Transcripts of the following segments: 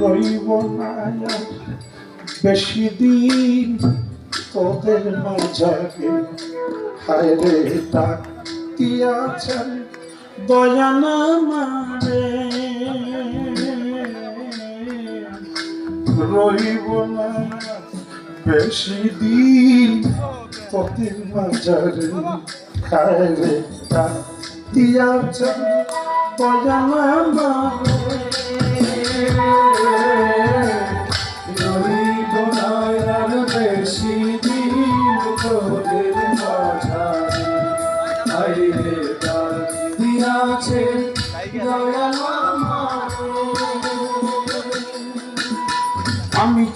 রইব না বেশি দিন তোদের মাঝারে হায় রে ডাক দিয়াছেন দয়ানা মারে। রইব না বেশি দিন তোদের মাঝারে হায় রে ডাক দিয়াছেন দয়ানা মারে।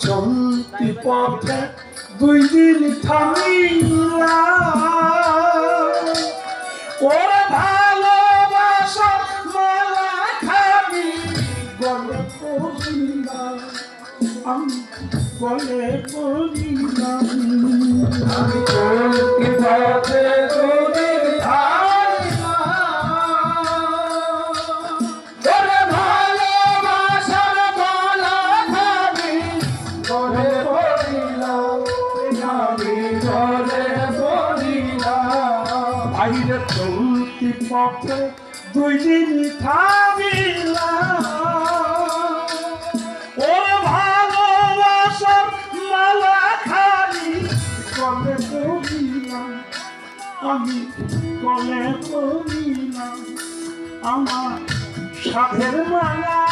আমি চলতি পথে দুই দিন থামিলাম বাইরে চলতি পথে দুই দিন থামিলাম ওর ভালোবাসার মালা খালি কলে পড়িলাম আমি কলে পড়িলাম আমার সাথের মালা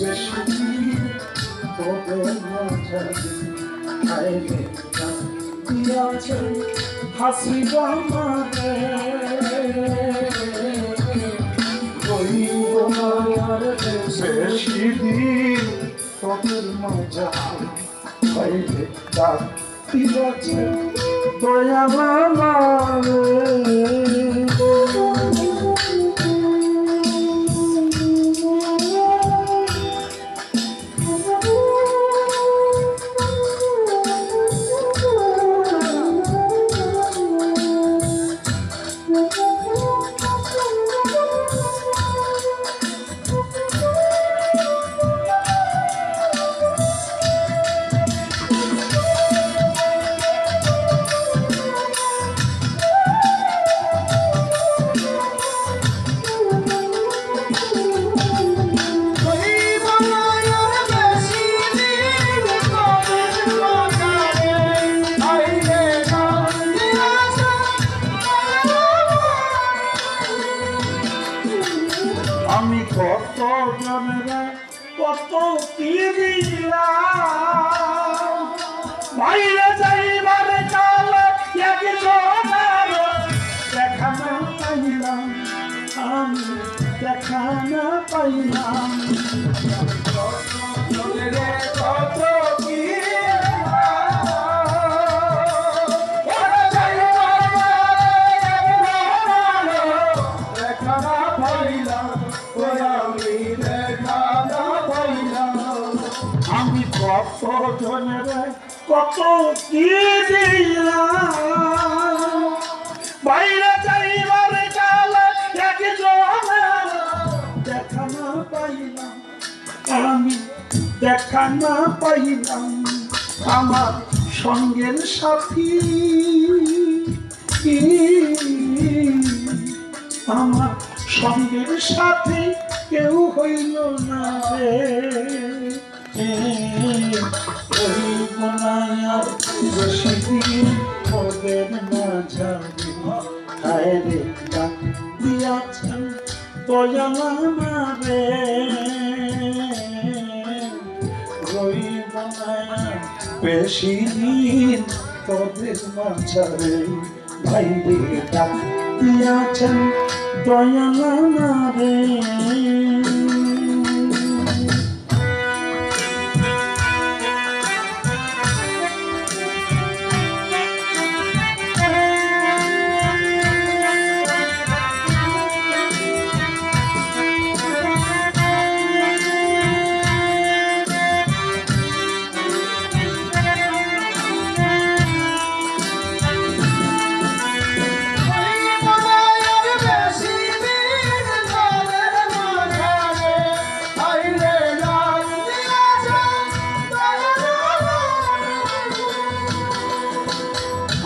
বেশি দিন তোদের মাঝারে হায় রে দিয়াছে হাসি বামারে রইব না আর দিন তোদের মাঝারে হায় রে দিয়াছে দয়া মামারে বাইরে যাইবার কাল এক জনের দেখা না পাইলাম। কত কি আমি কত জনের কত কি বাইরে যাইবার কাল এক জনের দেখা পাইলাম। আমি দেখা না পাইলাম আমার সঙ্গের সাথী। আমার সঙ্গের সাথী কেউ হইল না রে। রইব না আর বেশি দিন ওদের মাঝারে হায় রে ডাক দিয়াছেন দয়ালা মারে রইব বেশি দিন তোদের মাঝারে ভাই রে ডাক দিয়াছেন দয়ালা মারে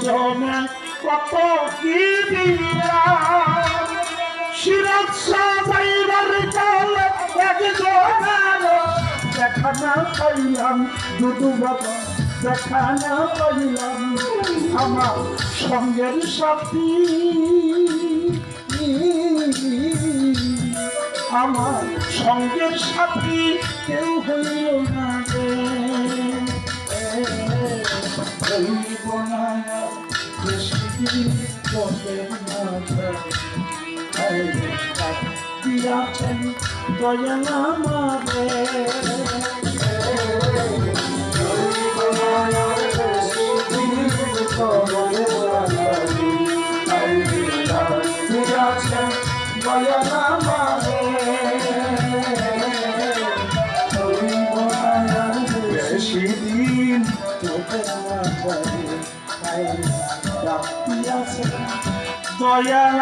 জনে কত কি দিলাম সিরাজ সাজাইবার চালে একজন দেখা না পাইলাম দুটো বাবা দেখা না পাইলাম আমার সঙ্গের সাথী আমার সঙ্গের সাথী কেউ হইল না রে হইব বেশি তোদের মাঝে দিয়াছেন দয়াল আমারে বেশি দিন মাঝে দিয়াছেন দয়াল